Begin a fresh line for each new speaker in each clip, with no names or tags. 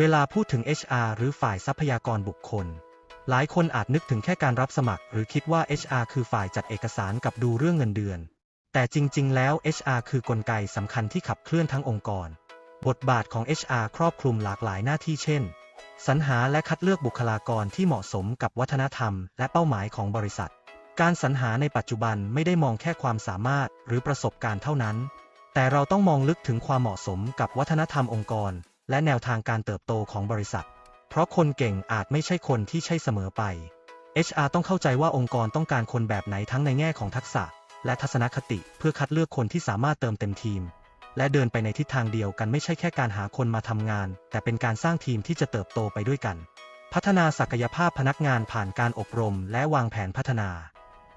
เวลาพูดถึง HR หรือฝ่ายทรัพยากรบุคคล หลายคนอาจนึกถึงแค่การรับสมัคร หรือคิดว่า HR คือฝ่ายจัดเอกสารกับดูเรื่องเงินเดือน แต่จริง ๆ แล้ว HR คือกลไกสำคัญที่ขับเคลื่อนทั้งองค์กร บทบาทของ HR ครอบคลุมหลากหลายหน้าที่เช่น สรรหาและคัดเลือกบุคลากรที่เหมาะสมกับวัฒนธรรม และเป้าหมายของบริษัท การสรรหาในปัจจุบันไม่ได้มองแค่ความสามารถหรือประสบการณ์เท่านั้น แต่เราต้องมองลึกถึงความเหมาะสมกับวัฒนธรรมองค์กร และแนวทางการเติบโตของบริษัท เพราะคนเก่งอาจไม่ใช่คนที่ใช่เสมอไป HR ต้องเข้าใจว่าองค์กรต้องการคนแบบไหนทั้งในแง่ของทักษะ และทัศนคติเพื่อคัดเลือกคนที่สามารถเติมเต็มทีม และเดินไปในทิศทางเดียวกันไม่ใช่แค่การหาคนมาทำงาน แต่เป็นการสร้างทีมที่จะเติบโตไปด้วยกัน พัฒนาศักยภาพพนักงานผ่านการอบรม และวางแผนพัฒนา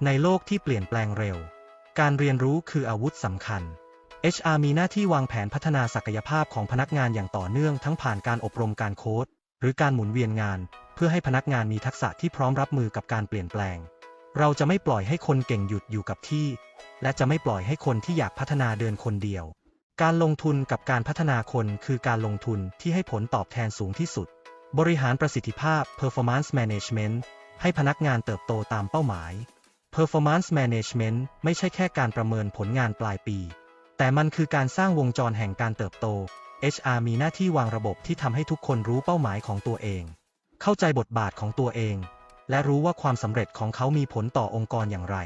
ในโลกที่เปลี่ยนแปลงเร็ว การเรียนรู้คืออาวุธสำคัญ HR มีหน้าที่วางแผนพัฒนาศักยภาพของพนักงานอย่างต่อเนื่องทั้งผ่านการอบรมการโค้ดหรือการหมุนเวียนงาน เพื่อให้พนักงานมีทักษะที่พร้อมรับมือกับการเปลี่ยนแปลง เราจะไม่ปล่อยให้คนเก่งหยุดอยู่กับที่ และจะไม่ปล่อยให้คนที่อยากพัฒนาเดินคนเดียว การลงทุนกับการพัฒนาคนคือการลงทุนที่ให้ผลตอบแทนสูงที่สุด บริหารประสิทธิภาพ performance management ให้พนักงานเติบโตตามเป้าหมาย performance management ไม่ใช่แค่การประเมินผลงานปลายปี แต่มันคือการสร้างวงจรแห่งการเติบโต HR มีหน้าที่วางระบบที่ทำให้ทุกคนรู้เป้าหมายของตัวเอง เข้าใจบทบาทของตัวเอง และรู้ว่าความสำเร็จของเขามีผลต่อองค์กรอย่างไร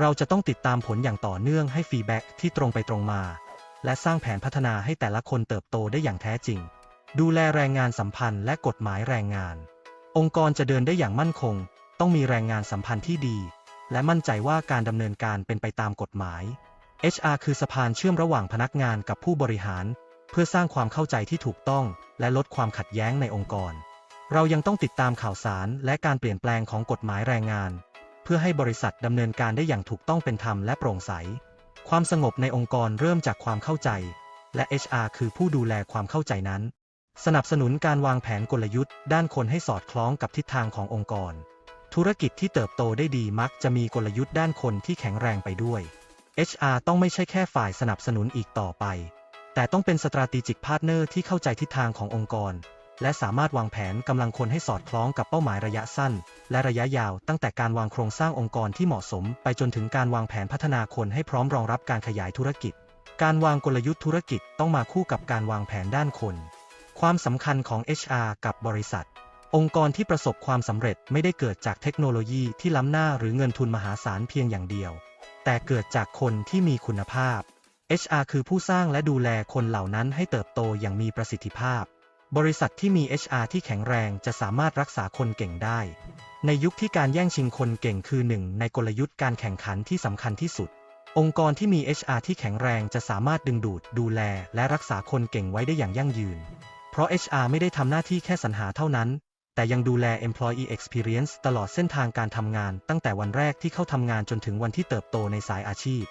เราจะต้องติดตามผลอย่างต่อเนื่องให้ฟีดแบ็กที่ตรงไปตรงมา และสร้างแผนพัฒนาให้แต่ละคนเติบโตได้อย่างแท้จริง ดูแลแรงงานสัมพันธ์และกฎหมายแรงงาน องค์กรจะเดินได้อย่างมั่นคง ต้องมีแรงงานสัมพันธ์ที่ดี และมั่นใจว่าการดำเนินการเป็นไปตามกฎหมาย HR คือสะพานเชื่อมระหว่างพนักงานกับผู้บริหาร เพื่อสร้างความเข้าใจที่ถูกต้อง และลดความขัดแย้งในองค์กร เรายังต้องติดตามข่าวสารและการเปลี่ยนแปลงของกฎหมายแรงงาน เพื่อให้บริษัทดำเนินการได้อย่างถูกต้องเป็นธรรมและโปร่งใส ความสงบในองค์กรเริ่มจากความเข้าใจ และ HR คือผู้ดูแลความเข้าใจนั้น สนับสนุนการวางแผนกลยุทธ์ ด้านคนให้สอดคล้องกับทิศทางขององค์กร ธุรกิจที่เติบโตได้ดีมักจะมีกลยุทธ์ด้านคนที่แข็งแรงไปด้วย HR ต้องไม่ใช่แค่ฝ่ายสนับสนุนอีกต่อไป แต่ต้องเป็น strategic partner ที่เข้าใจทิศทางขององค์กร และสามารถวางแผนกำลังคนให้สอดคล้องกับเป้าหมายระยะสั้น และระยะยาว ตั้งแต่การวางโครงสร้างองค์กรที่เหมาะสม ไปจนถึงการวางแผนพัฒนาคนให้พร้อมรองรับการขยายธุรกิจ การวางกลยุทธ์ธุรกิจต้องมาคู่กับการวางแผนด้านคน ความสำคัญของ HR กับบริษัทองค์กรที่ประสบความสำเร็จไม่ได้เกิดจากเทคโนโลยีที่ล้ำหน้าหรือเงินทุนมหาศาลเพียงอย่างเดียว แต่เกิดจากคนที่มีคุณภาพ HR คือผู้สร้างและดูแลคนเหล่านั้นให้เติบโตอย่างมีประสิทธิภาพ บริษัทที่มี HR ที่แข็งแรงจะสามารถรักษาคนเก่งได้ ในยุคที่การแย่งชิงคนเก่งคือหนึ่งในกลยุทธ์การแข่งขันที่สำคัญที่สุด องค์กรที่มี HR ที่แข็งแรงจะสามารถดึงดูด ดูแล และรักษาคนเก่งไว้ได้อย่างยั่งยืน เพราะ HR ไม่ได้ทำหน้าที่แค่สรรหาเท่านั้น แต่ยังดูแล employee experience ตลอดเส้นทางการทำงาน ตั้งแต่วันแรกที่เข้าทำงานจนถึงวันที่เติบโตในสายอาชีพ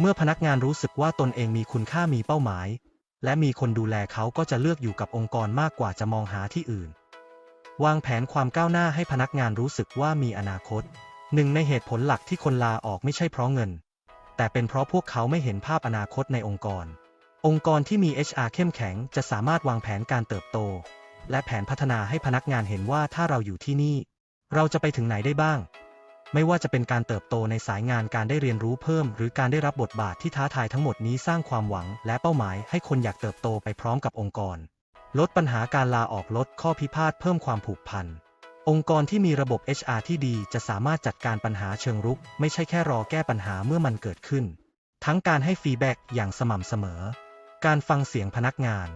เมื่อพนักงานรู้สึกว่าตนเองมีคุณค่ามีเป้าหมาย และมีคนดูแลเขาก็จะเลือกอยู่กับองค์กรมากกว่าจะมองหาที่อื่น วางแผนความก้าวหน้าให้พนักงานรู้สึกว่ามีอนาคต หนึ่งในเหตุผลหลักที่คนลาออกไม่ใช่เพราะเงิน แต่เป็นเพราะพวกเขาไม่เห็นภาพอนาคตในองค์กร องค์กรที่มี HR เข้มแข็งจะสามารถวางแผนการเติบโต และแผนพัฒนาให้พนักงานเห็นว่าถ้าเราอยู่ที่นี่ เราจะไปถึงไหนได้บ้าง ไม่ว่าจะเป็นการเติบโตในสายงานการได้เรียนรู้เพิ่ม หรือการได้รับบทบาทที่ท้าทายทั้งหมดนี้สร้างความหวัง และเป้าหมายให้คนอยากเติบโตไปพร้อมกับองค์กร ลดปัญหาการลาออกลดข้อพิพาทเพิ่มความผูกพันองค์กรที่มีระบบ HR ที่ดีจะสามารถจัดการปัญหาเชิงรุก ไม่ใช่แค่รอแก้ปัญหาเมื่อมันเกิดขึ้น ทั้งการให้ฟีดแบ็กอย่างสม่ำเสมอ การฟังเสียงพนักงาน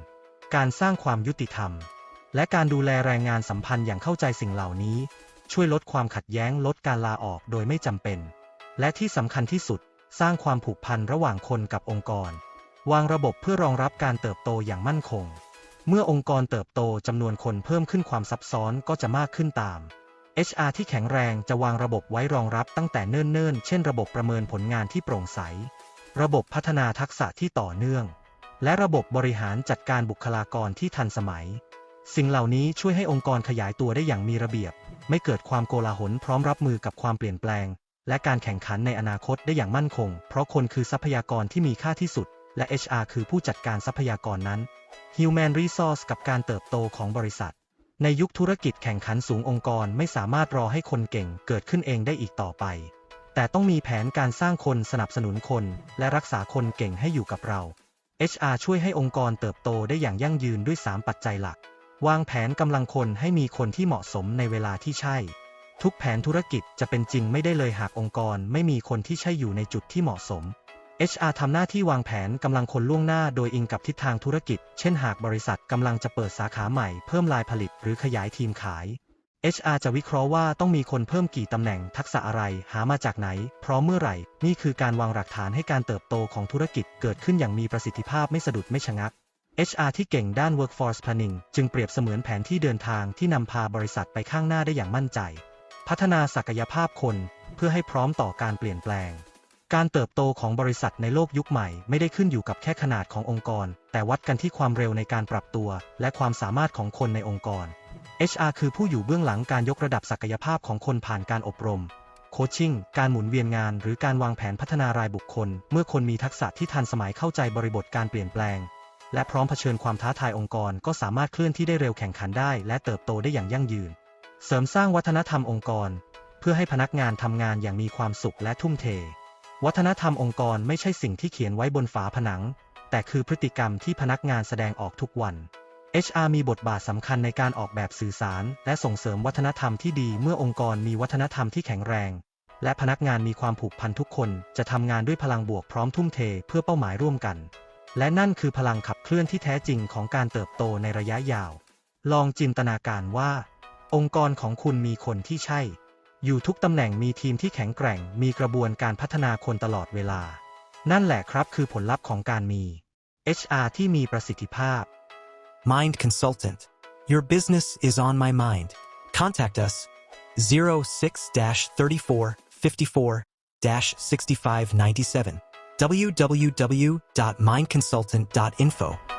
การสร้างความยุติธรรม และการดูแลแรงงานสัมพันธ์อย่างเข้าใจสิ่งเหล่านี้ ช่วยลดความขัดแย้งลดการลาออกโดยไม่จำเป็น และที่สำคัญที่สุด สร้างความผูกพันระหว่างคนกับองค์กร วางระบบเพื่อรองรับการเติบโตอย่างมั่นคง เมื่อองค์กรเติบโตจำนวนคนเพิ่มขึ้นความซับซ้อนก็จะมากขึ้นตาม HR ที่แข็งแรงจะวางระบบไว้รองรับตั้งแต่เนิ่นๆ เช่นระบบประเมินผลงานที่โปร่งใส ระบบพัฒนาทักษะที่ต่อเนื่อง และระบบบริหารจัดการบุคลากรที่ทันสมัย สิ่งเหล่านี้ช่วยให้องค์กรขยายตัวได้อย่างมีระเบียบ ไม่เกิดความโกลาหลพร้อมรับมือกับความเปลี่ยนแปลง และการแข่งขันในอนาคตได้อย่างมั่นคง เพราะคนคือทรัพยากรที่มีค่าที่สุด และ HR คือผู้จัดการทรัพยากรนั้น Human Resource กับการเติบโตของบริษัท ในยุคธุรกิจแข่งขันสูงองค์กรไม่สามารถรอให้คนเก่งเกิดขึ้นเองได้อีกต่อไป แต่ต้องมีแผนการสร้างคนสนับสนุนคน และรักษาคนเก่งให้อยู่กับเรา HR ช่วยให้องค์กรเติบโตได้อย่างยั่งยืนด้วย 3 ปัจจัยหลัก วางแผนกำลังคนให้มีคนที่เหมาะสมในเวลาที่ใช่ ทุกแผนธุรกิจจะเป็นจริงไม่ได้เลยหากองค์กรไม่มีคนที่ใช่อยู่ในจุดที่เหมาะสม HR ทำหน้าที่วางแผนกำลังคนล่วงหน้าโดยอิงกับทิศทางธุรกิจ เช่นหากบริษัทกำลังจะเปิดสาขาใหม่เพิ่มลายผลิตหรือขยายทีมขาย HR จะวิเคราะห์ว่าต้องมีคนเพิ่มกี่ตำแหน่งทักษะอะไรหามาจากไหน พร้อมเมื่อไหร่ นี่คือการวางหลักฐานให้การเติบโตของธุรกิจเกิดขึ้นอย่างมีประสิทธิภาพไม่สะดุดไม่ชะงัก HR ที่เก่งด้าน workforce planning จึงเปรียบเสมือนแผนที่เดินทางที่นำพาบริษัทไปข้างหน้าได้อย่างมั่นใจ พัฒนาศักยภาพคนเพื่อให้พร้อมต่อการเปลี่ยนแปลง การเติบโตของบริษัทในโลกยุคใหม่ไม่ได้ขึ้นอยู่กับแค่ขนาดขององค์กร แต่วัดกันที่ความเร็วในการปรับตัว และความสามารถของคนในองค์กร HR คือผู้อยู่เบื้องหลังการยกระดับศักยภาพของคนผ่านการอบรม โคชชิ่ง การหมุนเวียนงาน หรือการวางแผนพัฒนารายบุคคล เมื่อคนมีทักษะที่ทันสมัยเข้าใจบริบทการเปลี่ยนแปลง และพร้อมเผชิญความท้าทายองค์กร ก็สามารถเคลื่อนที่ได้เร็วแข่งขันได้ และเติบโตได้อย่างยั่งยืน เสริมสร้างวัฒนธรรมองค์กร เพื่อให้พนักงานทำงานอย่างมีความสุขและทุ่มเท วัฒนธรรมองค์กรไม่ใช่สิ่งที่เขียนไว้บนฝาผนัง แต่คือพฤติกรรมที่พนักงานแสดงออกทุกวัน HR มีบทบาทสำคัญในการออกแบบสื่อสาร และส่งเสริมวัฒนธรรมที่ดีเมื่อองค์กรมีวัฒนธรรมที่แข็งแรง และพนักงานมีความผูกพันทุกคน จะทำงานด้วยพลังบวกพร้อมทุ่มเทเพื่อเป้าหมายร่วมกัน และนั่นคือพลังขับเคลื่อนที่แท้จริงของการเติบโตในระยะยาว ลองจินตนาการว่า องค์กรของคุณมีคนที่ใช่ อยู่ทุกตำแหน่งมีทีมที่แข็งแกร่ง มีกระบวนการพัฒนาคนตลอดเวลา นั่นแหละครับคือผลลัพธ์ของการมี HR ที่มีประสิทธิภาพ
Mind Consultant. Your business is on my mind. Contact us 06 34 54 6597. www.mindconsultant.info.